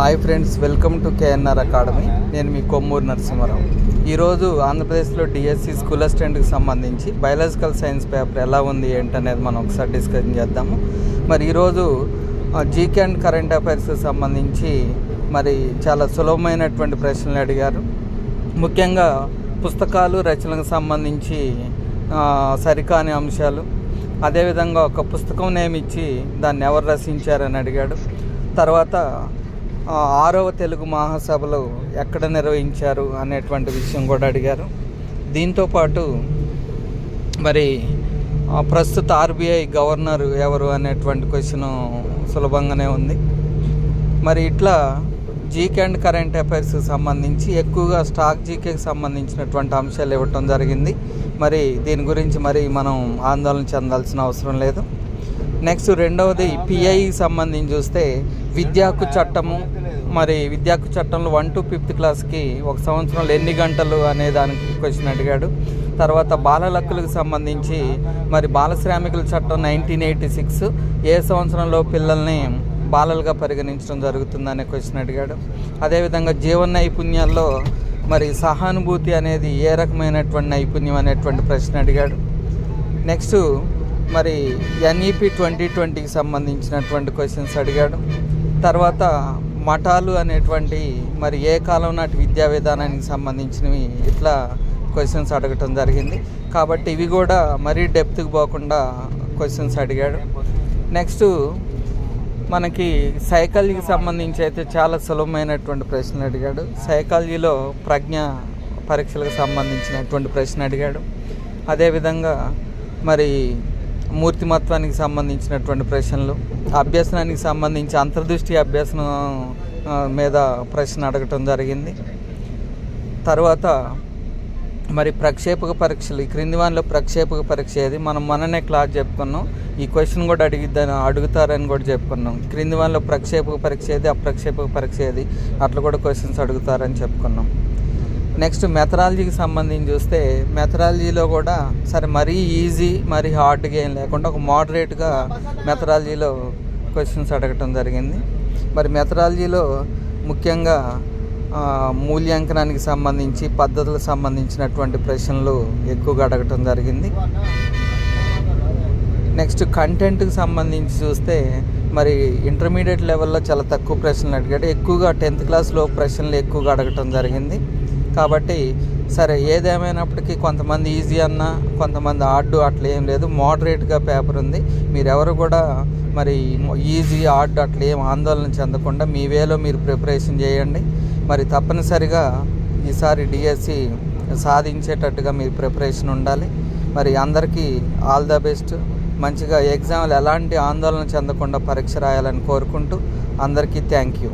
Hi friends welcome to KNR academy. నేను మీ కొమ్మూరు నరసింహారావు. ఈరోజు ఆంధ్రప్రదేశ్లో డిఎస్సి స్కూల్ అసిస్టెంట్కి సంబంధించి బయాలజికల్ సైన్స్ పేపర్ ఎలా ఉంది ఏంటనేది మనం ఒకసారి డిస్కషన్ చేద్దాము. మరి ఈరోజు జీకే అండ్ కరెంట్ అఫైర్స్కి సంబంధించి మరి చాలా సులభమైనటువంటి ప్రశ్నలు అడిగారు. ముఖ్యంగా పుస్తకాలు రచనలకు సంబంధించి సరికాని అంశాలు. అదేవిధంగా ఒక పుస్తకం నేమ్ ఇచ్చి దాన్ని ఎవరు రచించారని అడిగాడు. తర్వాత ఆరవ తెలుగు మహాసభలు ఎక్కడ నిర్వహించారు అనేటువంటి విషయం కూడా అడిగారు. దీంతోపాటు మరి ప్రస్తుత ఆర్బీఐ గవర్నర్ ఎవరు అనేటువంటి క్వశ్చన్ సులభంగానే ఉంది. మరి ఇట్లా జీకే అండ్ కరెంట్ అఫైర్స్కి సంబంధించి ఎక్కువగా స్టాక్ జీకేకి సంబంధించినటువంటి అంశాలు ఇవ్వటం జరిగింది. మరి దీని గురించి మరి మనం ఆందోళన చెందాల్సిన అవసరం లేదు. నెక్స్ట్ రెండవది పిఐకి సంబంధించి చూస్తే విద్యాకు చట్టము మరి విద్యాకు చట్టంలో వన్ టు ఫిఫ్త్ క్లాస్కి ఒక సంవత్సరంలో ఎన్ని గంటలు అనే దానికి క్వశ్చన్ అడిగాడు. తర్వాత బాలల హక్కులకు సంబంధించి మరి బాల శ్రామికుల చట్టం నైన్టీన్ ఎయిటీ సిక్స్ ఏ సంవత్సరంలో పిల్లల్ని బాలలుగా పరిగణించడం జరుగుతుందనే క్వశ్చన్ అడిగాడు. అదేవిధంగా జీవన నైపుణ్యాల్లో మరి సహానుభూతి అనేది ఏ రకమైనటువంటి నైపుణ్యం అనేటువంటి ప్రశ్న అడిగాడు. నెక్స్ట్ మరి ఎన్ఈపి ట్వంటీ ట్వంటీకి సంబంధించినటువంటి క్వశ్చన్స్ అడిగాడు. తర్వాత మఠాలు అనేటువంటి మరి ఏ కాలం నాటి విద్యా విధానానికి సంబంధించినవి ఇట్లా క్వశ్చన్స్ అడగటం జరిగింది. కాబట్టి ఇవి కూడా మరీ డెప్త్కి పోకుండా క్వశ్చన్స్ అడిగాడు. నెక్స్ట్ మనకి సైకాలజీకి సంబంధించి అయితే చాలా సులభమైనటువంటి ప్రశ్నలు అడిగాడు. సైకాలజీలో ప్రజ్ఞ పరీక్షలకు సంబంధించినటువంటి ప్రశ్న అడిగాడు. అదేవిధంగా మరి మూర్తిమత్వానికి సంబంధించినటువంటి ప్రశ్నలు అభ్యసనానికి సంబంధించి అంతర్దృష్టి అభ్యసనం మీద ప్రశ్న అడగటం జరిగింది. తర్వాత మరి ప్రక్షేపక పరీక్షలు ఈ క్రింది వానిలో ప్రక్షేపక పరీక్ష ఏది? మనం మననే క్లాస్ చెప్పుకున్నాం. ఈ క్వశ్చన్ కూడా అడిగిద్దని అడుగుతారని కూడా చెప్పుకున్నాం. క్రింది వానిలో ప్రక్షేపక పరీక్ష ఏది? అప్రక్షేపక పరీక్ష ఏది? అట్లా కూడా క్వశ్చన్స్ అడుగుతారని చెప్పుకున్నాం. నెక్స్ట్ మెథడాలజీకి సంబంధించి చూస్తే మెథడాలజీలో కూడా సరే మరీ ఈజీ మరీ హార్డ్గా ఏం లేకుండా ఒక మోడరేట్గా మెథడాలజీలో క్వశ్చన్స్ అడగటం జరిగింది. మరి మెథడాలజీలో ముఖ్యంగా మూల్యాంకనానికి సంబంధించి పద్ధతులకు సంబంధించినటువంటి ప్రశ్నలు ఎక్కువగా అడగటం జరిగింది. నెక్స్ట్ కంటెంట్కి సంబంధించి చూస్తే మరి ఇంటర్మీడియట్ లెవెల్లో చాలా తక్కువ ప్రశ్నలు అడిగాడు ఎక్కువగా టెన్త్ క్లాస్లో ప్రశ్నలు ఎక్కువగా అడగటం జరిగింది. కాబట్టి సరే ఏదేమైనప్పటికీ కొంతమంది ఈజీ అన్న కొంతమంది ఆర్డు అట్లా ఏం లేదు. మోడరేట్గా పేపర్ ఉంది. మీరెవరు కూడా మరి ఈజీ ఆర్డ్ అట్లా ఏం ఆందోళన చెందకుండా మీ వేలో మీరు ప్రిపరేషన్ చేయండి. మరి తప్పనిసరిగా ఈసారి డిఎస్సి సాధించేటట్టుగా మీరు ప్రిపరేషన్ ఉండాలి. మరి అందరికీ ఆల్ ద బెస్ట్. మంచిగా ఎగ్జామ్లు ఎలాంటి ఆందోళన చెందకుండా పరీక్ష రాయాలని కోరుకుంటూ అందరికీ థ్యాంక్ యూ.